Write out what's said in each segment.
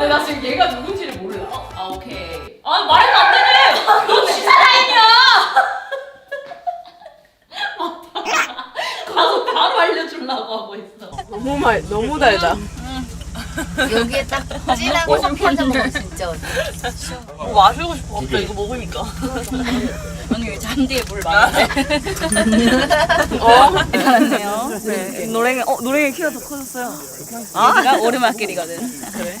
근데 나 지금 얘가 누군지를 몰라. 어, 아 오케이. 아 말해도 안 되네. 너 진짜 라인이야. 맞다. 가서 바로 알려주려고 하고 있어. 너무 말 너무 달다. 여기에 딱 진한 거 섞여서 먹으면 진짜 어때? 뭐 마시고 싶어 갑자기 이거 먹으니까. 언니 잔디에 물 많이. 어? 괜찮네요. 네. 노랭이 어 노랭이 키가 더 커졌어요. 아, 오르막길이거든. 그래.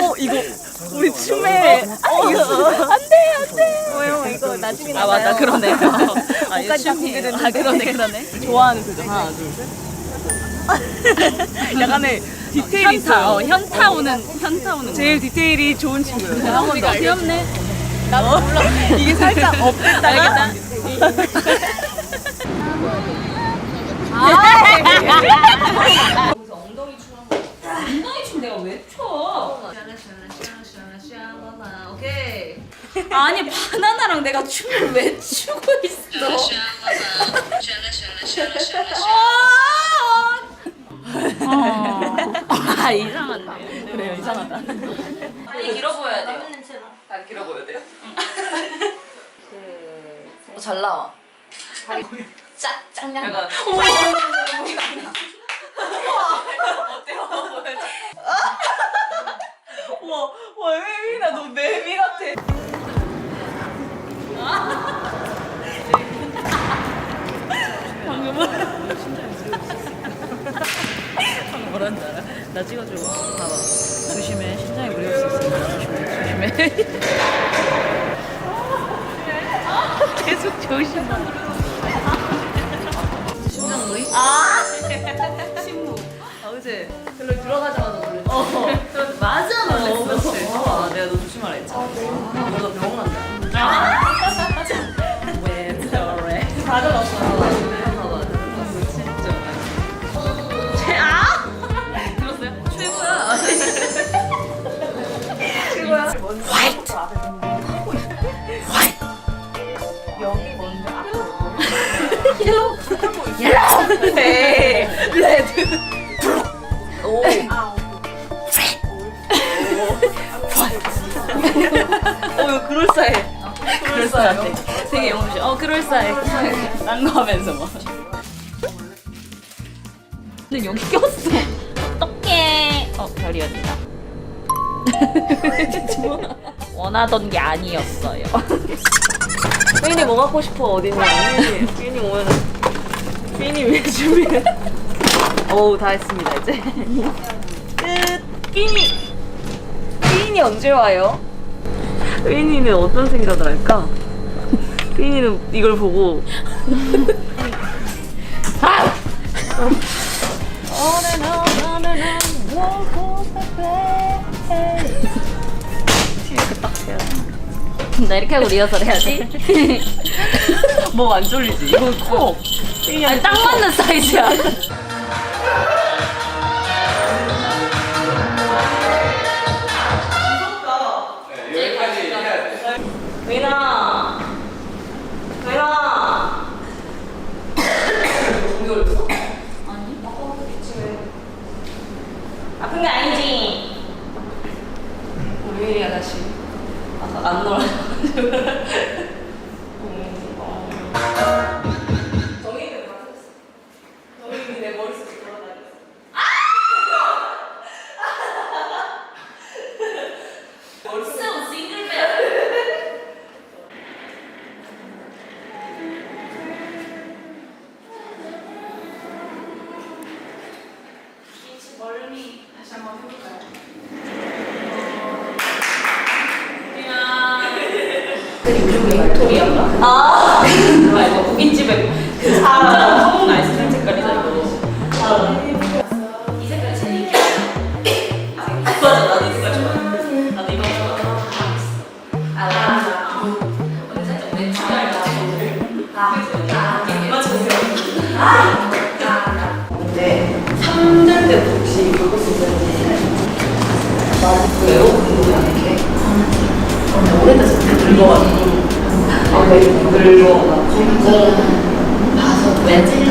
어 이거 우리 춤에 어 이거 안돼 안돼. 왜요 이거 나중에 아 맞다 그러네. 아 옷까지 다. 공개됐는데. 아 그러네 그러네. 좋아하는 표정 하나 둘 셋. 약간의 디테일이 현타, 어. 현타 오는 현타 오는. 제일 디테일이 좋은 친구예요. 귀엽네. 나도 몰라. 이게 살짝 업됐다가 알겠다. 엉덩이 춤 내가 왜 춰? 오케이. 아니 바나나랑 내가 춤을 왜 추고 있어? 아 이상한데. 그래요 이상하다. 다리 길어 보여야 돼요. 다 길어 보여 돼요? 어, 잘 나와. 짝 짱냥. 약간 와, 와, 혜민아, 너 매미 같아. 방금 뭐라는 줄 알아? 나 찍어줘. 봐봐. 조심해. 심장이 무리할 수 있으니까 조심해. 조심해. 계속 조심해. 심장 무리? 아! 심무. 아, 그치? 별로 들어가자마자 놀랬지. 어. 맞아, 놀랬어. 그렇지. 아, 내가 너 조심하라 했잖아. 아, 너 병원 간다. 아, 왜 저래? 다 잡았어. 네. 레드. 오. 어, 이거 그럴싸해. 그럴싸해. 되게 영웅시. 어, 그럴싸해. 딴거 하면서 뭐. 근데 여기 꼈어. 어떡해. 어, 별이었다. 원하던 게 아니었어요. 삐니 뭐 갖고 싶어 어딨냐? 삐니 삐니 오면 삐니 왜 준비해? 어우 다 했습니다 이제. 끝. 삐니. 삐니 언제 와요? 삐니는 어떤 생각을 할까? 삐니는 이걸 보고 나 이렇게 하고 리허설 해야지. 뭐 안 졸리지? 이거 커. 아니, 딱 맞는 사이즈야. 삐나. 삐나. 공기 올렸어? 아니, 아픈 게 아니지. 우리 혜리 아가씨 아까 안 놀아 아, 아 이거 고깃집에 그 사람 처음 아이스크림 색깔이다 이거. 이 색깔 제일 인기. 맞아 나도 이 색깔 좋아. 나도 이거 좋아. 아, 오늘 살짝 내추럴 근데. 3년 때부터 혹시 골고루 있는지 왜요? 이렇게 근데 오래돼서 늙어가지고 어, 네. 그리고 컴퓨터는 봐서 왠지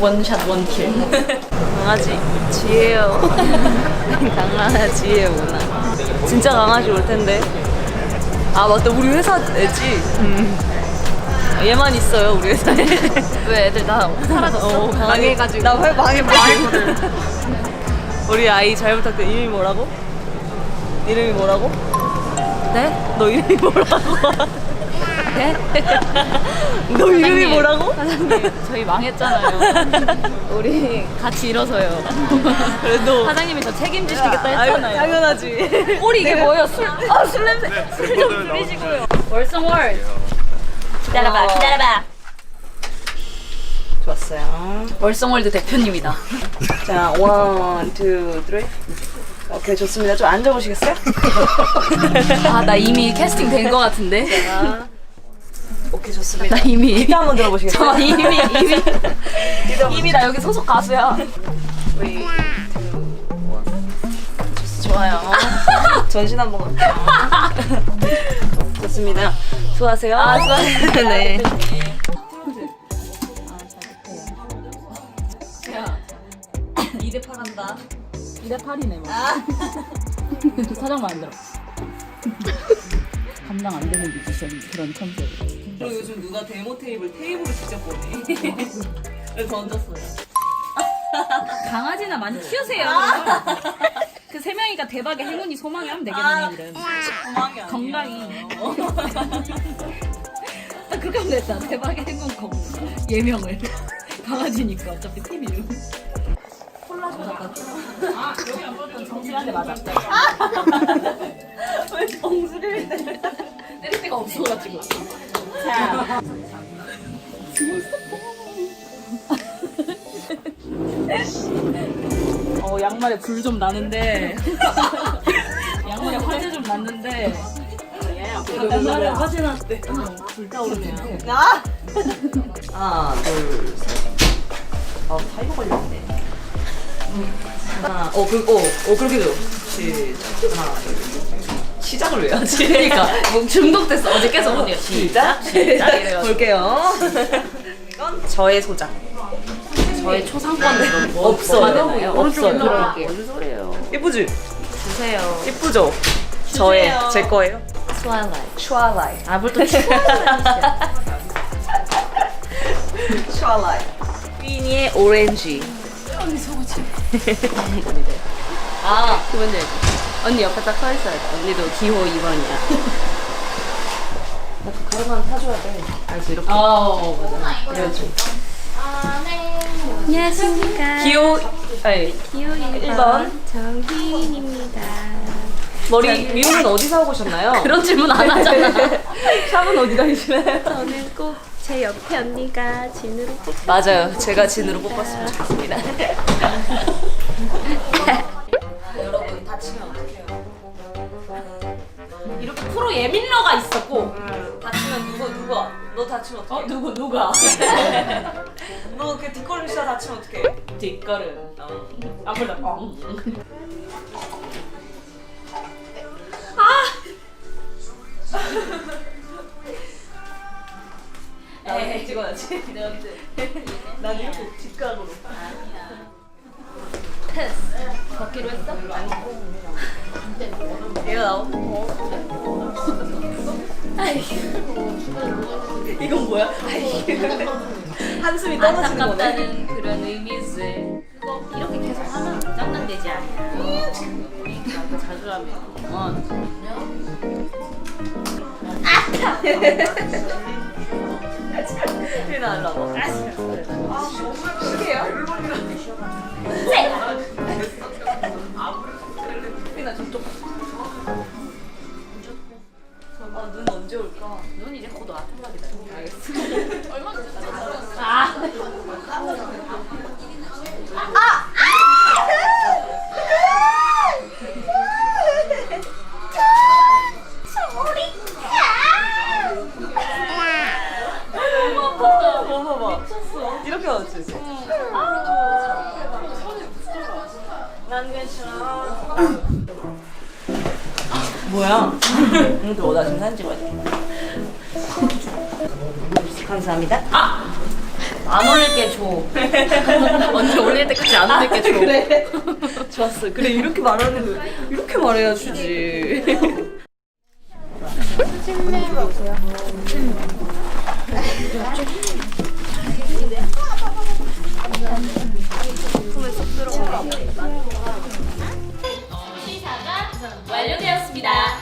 원샷 원킬 강아지 지혜요. 강아지의 문화 진짜 강아지 올 텐데. 아 맞다. 우리 회사 애지? 음. 얘만 있어요 우리 회사에. 왜 애들 다 사라졌어? 어, 강아지. 망해가지고. 나회 망해 망해. 우리 아이 잘 부탁드려. 이름이 뭐라고? 이름이 뭐라고? 네? 너 이름이 뭐라고? 네? 너 이름이 사장님. 뭐라고? 사장님 저희 망했잖아요. 우리 같이 일어서요. 그래도 사장님이 저 책임지시겠다 아유, 했잖아요. 당연하지. 우리 이게 뭐예요? 술, 아, 술 냄새. 술 좀 줄이시고요. 월성월. 기다려봐, 기다려봐. 좋았어요. 월성월드 대표님이다. 자, 원, 투, 쓰리. 오케이, 좋습니다. 좀 앉아보시겠어요? 아, 나 이미 캐스팅 된거 같은데? 자, 오케이, 좋습니다. 나 이미. 기타 한번 들어보시겠어요? 저 이미, 이미. 이미 나 여기 소속 가수야. 좋아요. 전신 한번 갈게요. 좋습니다. 수고하세요. 아, 수고하세요. 네. 2대 8 한다. 2대 8이네, 뭐. 사장 마음대로. 감당 안 되는 뮤지션 그런 컨셉. 그리고 요즘 누가 데모 테이블 테이블을 직접 보네. 그래서 던졌어요. 강아지나 많이 키우세요. 그 세 명이니까 대박의 행운이 소망이 하면 되겠네, 이런. 건강이 아니에요. 건강이. 딱 그렇게 하면 됐다. 대박의 행운 거 예명을. 강아지니까 어차피 팀 이름. 콜라 좀 갖다 줘. 아, 여기 안 보면 정실한데 맞아. 왜 정수리를 내? 때릴 데가 없어가지고. 어 양말에 불 좀 나는데 양말에 화재 좀 났는데 양말에 화재 났대. 불타오르네 나. 하나, 둘, 셋. 아, 타이거 걸렸네. 하나, 어, 그, 어, 어, 그렇게 줘. 시작. 하나, 둘, 셋. 시작을 왜 하지? 그러니까 뭐 중독됐어 어제 계속 언니가 시작. 시작 이래가지고 볼게요. 이건 저의 소장. 저의 초상권으로 뭐 없어요. 받았나요? 없어요. 뭔 소리예요? 예쁘지? 주세요 예쁘죠? 저의, 제 거예요. 스와라이 슈아라이. 아 뭘또 슈아라이. 휘니의 오렌지. 언니 속옷이 아 그건지 알지 언니 옆에 딱 서 있어야 돼 언니도 기호 2번이야 나그 가르만 타줘야 돼. 알지? 이렇게. 아 어, 맞아 그래야지. 안녕하십니까. 기호, 아니, 기호 1번. 정희인입니다. 머리 미용은 어디서 하고 오셨나요? 그런 질문 안 하잖아 샵은 어디 다니시나요? 저는 꼭 제 옆에 언니가 진으로 뽑 맞아요. 제가 진으로 뽑았으면 좋겠습니다. 여러분 다치면 어떡해요? 이렇게 프로 예민러가 있었고 다치면 누구 누가? 너 다치면 어떡해? 어 누구 누가 너그 뒷걸음 치다 다치면 어떡해? 뒷걸음 어. 안 불러 어. 에이 찍어야지. 난 이렇게 뒷각으로. 패스 걷기로 했어? 얘가 나와. 이건 뭐야? 한숨이 떨어지는 거네. 안타깝다는 그런 의미지 그거 이렇게 계속 하면 장난되지 않냐 나도 자주 하면 어. 일어나. 아, 시계요? 나 저쪽. 아, 눈 언제 올까? 눈 이제 곧 와. 탈락이다. 알겠어. 얼마 전에 아. 봐 봐, 봐봐. 이렇게 하지. 난 괜찮아. 뭐야? 오늘도 오다 지금 사진 찍어야 돼. 감사합니다. 아! 안 올릴게 줘. 언제 올릴 때까지 안 올릴게 줘. 그래. 좋았어. 그래 이렇게 말하는 거 이렇게 말해야 주지. 품에 쏙 들어가. 시사가 완료되었습니다.